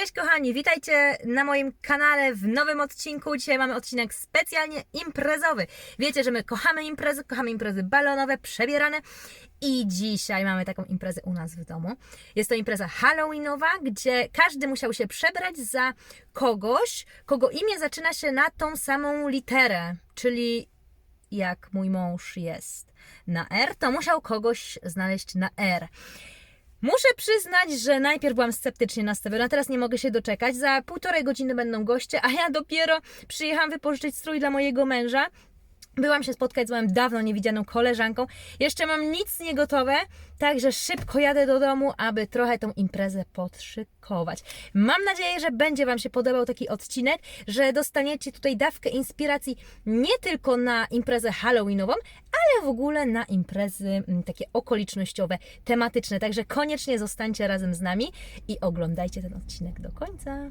Cześć kochani, witajcie na moim kanale w nowym odcinku. Dzisiaj mamy odcinek specjalnie imprezowy. Wiecie, że my kochamy imprezy, kochamy imprezy balonowe, przebierane i dzisiaj mamy taką imprezę u nas w domu. Jest to impreza halloweenowa, gdzie każdy musiał się przebrać za kogoś, kogo imię zaczyna się na tą samą literę, czyli jak mój mąż jest na R, to musiał kogoś znaleźć na R. Muszę przyznać, że najpierw byłam sceptycznie nastawiona, teraz nie mogę się doczekać. Za półtorej godziny będą goście, a ja dopiero przyjechałam wypożyczyć strój dla mojego męża. Byłam się spotkać z moją dawno niewidzianą koleżanką. Jeszcze mam nic nie gotowe, także szybko jadę do domu, aby trochę tą imprezę podszykować. Mam nadzieję, że będzie Wam się podobał taki odcinek, że dostaniecie tutaj dawkę inspiracji nie tylko na imprezę halloweenową, ale w ogóle na imprezy mm, takie okolicznościowe, tematyczne. Także koniecznie zostańcie razem z nami i oglądajcie ten odcinek do końca.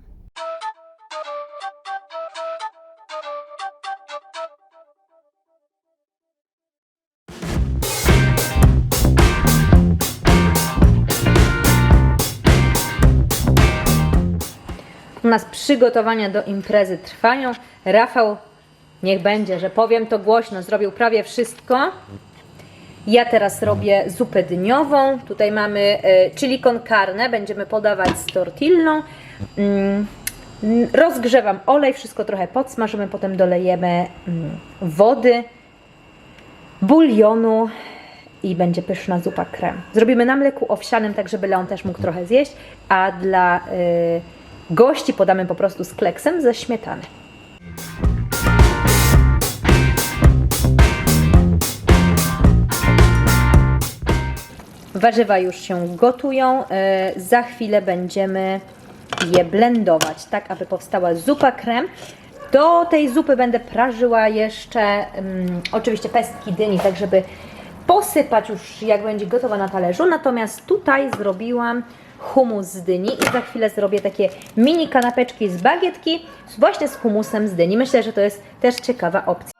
U nas przygotowania do imprezy trwają. Rafał, niech będzie, że powiem to głośno, zrobił prawie wszystko. Ja teraz robię zupę dniową. Tutaj mamy e, chili con carne, będziemy podawać z tortillą. Mm, Rozgrzewam olej, wszystko trochę podsmażymy, potem dolejemy mm, wody, bulionu i będzie pyszna zupa krem. Zrobimy na mleku owsianym, tak żeby Leon też mógł trochę zjeść, a dla y, gości podamy po prostu z kleksem ze śmietany. Warzywa już się gotują. y, Za chwilę będziemy je blendować, tak aby powstała zupa krem. Do tej zupy będę prażyła jeszcze mm, oczywiście pestki dyni, tak żeby posypać już jak będzie gotowa na talerzu. Natomiast tutaj zrobiłam humus z dyni i za chwilę zrobię takie mini kanapeczki z bagietki właśnie z humusem z dyni. Myślę, że to jest też ciekawa opcja.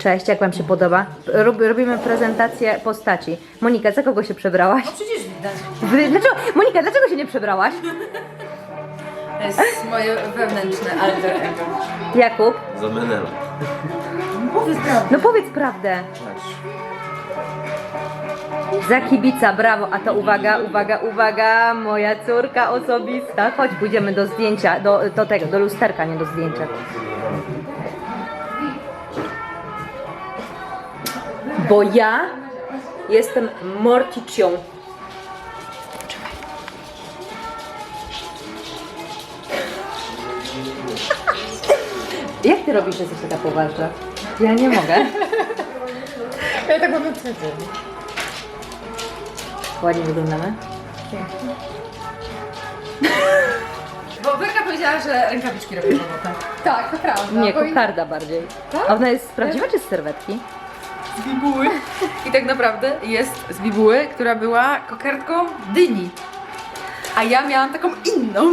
Cześć, jak Wam się podoba? Rob, robimy prezentację postaci. Monika, za kogo się przebrałaś? Przecież widać. Wy- Dlaczego, Monika, dlaczego się nie przebrałaś? To jest moje wewnętrzne alter ego. Jakub? Za Menela. Powiedz prawdę. No powiedz prawdę. Za kibica, brawo. A to uwaga, uwaga, uwaga, moja córka osobista. Chodź, pójdziemy do zdjęcia, do, do tego, do lusterka, nie do zdjęcia. Bo ja jestem Morticią. Jak ty robisz, że jesteś taka poważna? Ja nie mogę. Ja tak mam wtedy. Ładnie wyglądamy. Bo Werka powiedziała, że rękawiczki robią robotę. Tak, to prawda. Nie, bo i- kokarda bardziej. Tak? A ona jest prawdziwa czy z serwetki? Z bibuły. I tak naprawdę jest z bibuły, która była kokardką dyni. A ja miałam taką inną.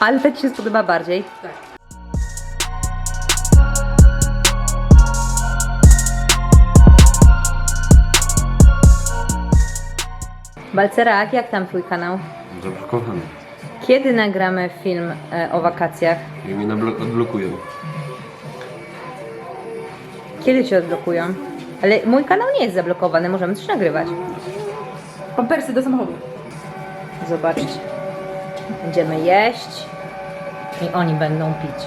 Ale ta ci się spodoba bardziej. Tak. Balcerak, jak tam twój kanał? Zablokowany. Kiedy nagramy film e, o wakacjach? I mnie nablo- odblokują. Kiedy cię odblokują? Ale mój kanał nie jest zablokowany, możemy coś nagrywać. Pampersy do samochodu. Zobaczcie. Będziemy jeść i oni będą pić.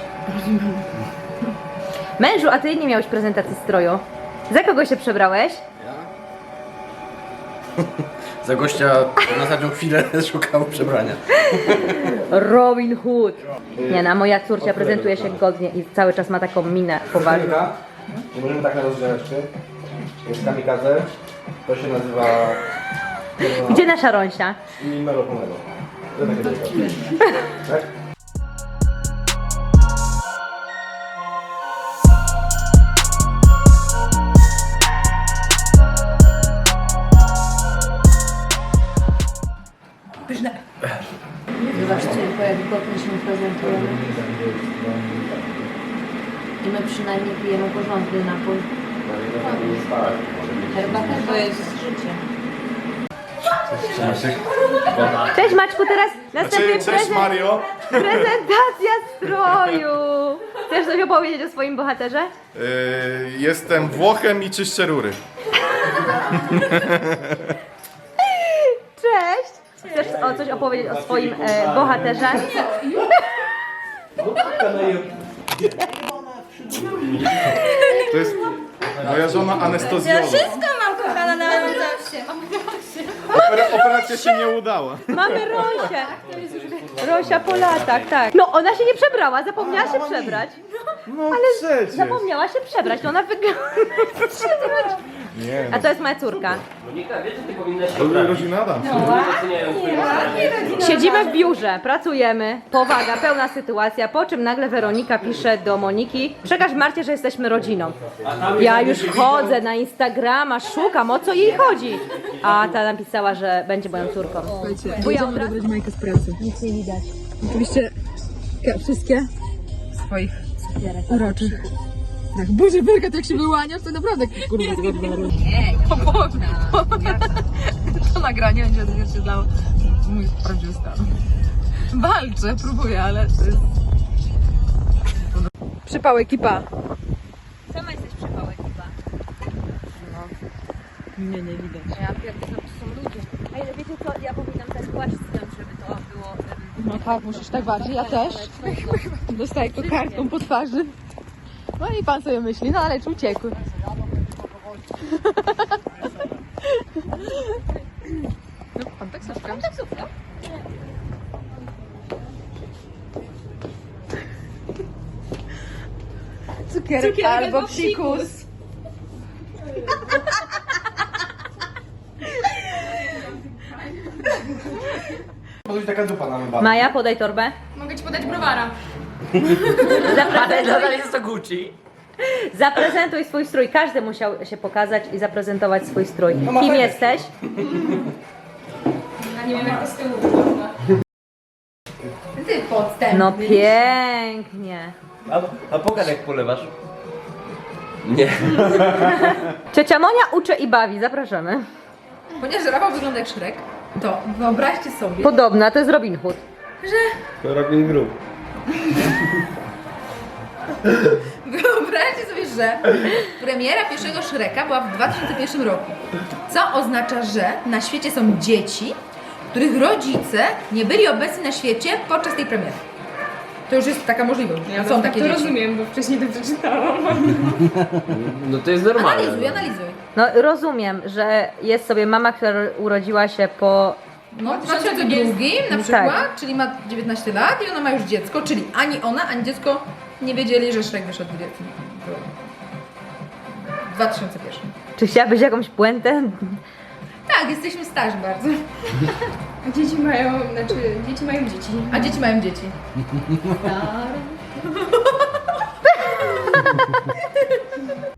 Mężu, a ty nie miałeś prezentacji stroju. Za kogo się przebrałeś? Ja? Za gościa na ostatnią chwilę szukał przebrania. Robin Hood. Nie, na moja córcia prezentuje się godnie i cały czas ma taką minę poważną. Możemy tak na rozgrzeweczkę. Jest kamikadze. To się nazywa Gdzie nasza Rąsia? i Melo Pomelo. To takie delikatne. Tak? Zobaczcie, jak godnie się prezentujemy. I my przynajmniej pijemy porządny napój. Herbata to jest życie. Cześć Maczku, teraz następuje Cześć Mario. prezentacja stroju. Chcesz coś opowiedzieć o swoim bohaterze? Yy, jestem Włochem i czyszczę rury. Cześć! Chcesz o coś opowiedzieć o swoim e, bohaterze? To jest moja żona anestezjolog. mam kochana na zawsze. Opera, operacja się nie udała. Mamy Rosię. Rosia po latach, tak. No ona się nie przebrała, zapomniała się przebrać. No przecież. Zapomniała się przebrać, no ona wygląda. Nie, A to jest moja córka. Monika, wiesz, że ty powinnaś się no. obrazić. rodzina Adam. Doceniają twoje. Siedzimy w biurze, pracujemy, powaga, pełna sytuacja, po czym nagle Weronika pisze do Moniki, przekaż Marcie, że jesteśmy rodziną. Ja już chodzę na Instagrama, szukam, o co jej chodzi. A ta napisała, że będzie moją córką. Bo ja od razu... Majkę z pracy. Nic nie widać. Oczywiście ka- wszystkie swoich uroczych. Tak, Boże, Werka, jak się wyłaniasz, to naprawdę kurwa tego odbioru. O Boże, to nagranie będzie odzwierciedlało mój prawdziwy stan. Walczę, próbuję, ale to jest... Przypał ekipa. Sama jesteś przypałek chyba. Nie, nie widać. Ja pierdolę, to są ludzie. A ile wiecie co, ja powinnam też płacić zdjąć, żeby to było... No tak, musisz tak bardziej, ja też. Dostaję kokardką po twarzy. No i pan sobie myśli, no ale czy uciekły. No, pan taksówka. Taksówka. Cukierek, albo psikus. Po coś taka dupa na mybach. Maja, podaj torbę. Mogę ci podać browara. Ale nadal jest to Gucci. Zaprezentuj swój strój. Każdy musiał się pokazać i zaprezentować swój strój. Kim jesteś? Ty podstępny. No pięknie. A, a pokaż jak polewasz. Nie. Ciocia Monia uczy i bawi. Zapraszamy. Ponieważ Rafał wygląda jak Shrek, to wyobraźcie sobie, Podobna, to jest Robin Hood. To Robin Group. Wyobraźcie sobie, że premiera pierwszego Shreka była w 2001 roku. Co oznacza, że na świecie są dzieci, których rodzice nie byli obecni na świecie podczas tej premiery. To już jest taka możliwość. że są takie to dzieci. rozumiem, bo wcześniej to przeczytałam. No to jest normalne. Analizuj, analizuj. No rozumiem, że jest sobie mama, która urodziła się po... No, w 2002 na przykład, Tak. czyli ma 19 lat i ona ma już dziecko, czyli ani ona, ani dziecko nie wiedzieli, że Shrek wyszedł w 2001. Czy chciałabyś jakąś puentę? Tak, jesteśmy starzy bardzo. Dzieci mają, znaczy, dzieci mają dzieci. A dzieci mają dzieci.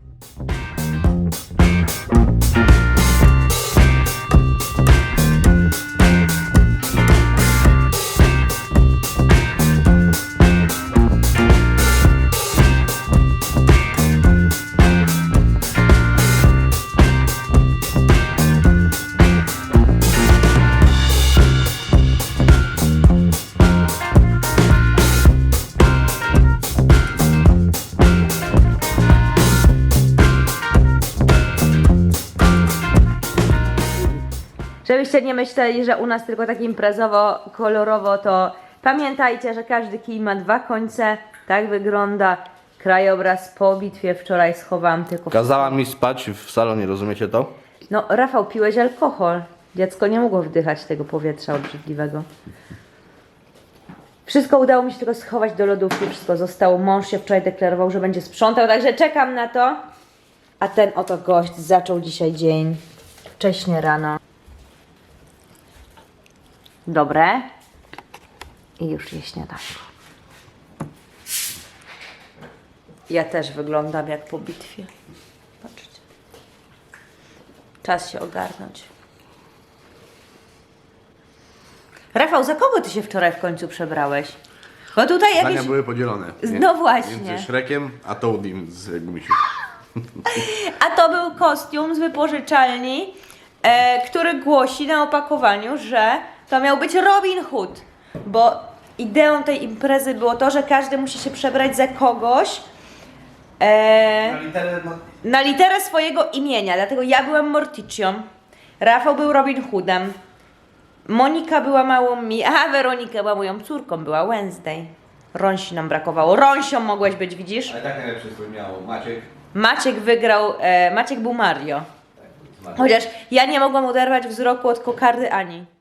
Żebyście nie myśleli, że u nas tylko tak imprezowo, kolorowo, to pamiętajcie, że każdy kij ma dwa końce. Tak wygląda krajobraz po bitwie. Wczoraj schowałam tylko... Kazała mi spać w salonie, rozumiecie to? No, Rafał, piłeś alkohol. Dziecko nie mogło wdychać tego powietrza obrzydliwego. Wszystko udało mi się tylko schować do lodówki, wszystko zostało. Mąż się wczoraj deklarował, że będzie sprzątał, także czekam na to. A ten oto gość zaczął dzisiaj dzień wcześnie rano. Dobre. i już je śniadanko. Ja też wyglądam jak po bitwie. Patrzcie. Czas się ogarnąć. Rafał, za kogo ty się wczoraj w końcu przebrałeś? Bo tutaj Zdania jakieś... były podzielone. No właśnie. Między Szrekiem a Toadim z Gumisiu. A to był kostium z wypożyczalni, e, który głosi na opakowaniu, że to miał być Robin Hood, bo ideą tej imprezy było to, że każdy musi się przebrać za kogoś e, na literę swojego imienia. Dlatego ja byłam Morticią, Rafał był Robin Hoodem, Monika była małą mi, a Weronika była moją córką, była Wednesday. Rąsi nam brakowało. Rąsią mogłeś być, widzisz? Ale tak najlepszy swój miał Maciek. Maciek wygrał, e, Maciek był Mario. Chociaż ja nie mogłam oderwać wzroku od kokardy Ani.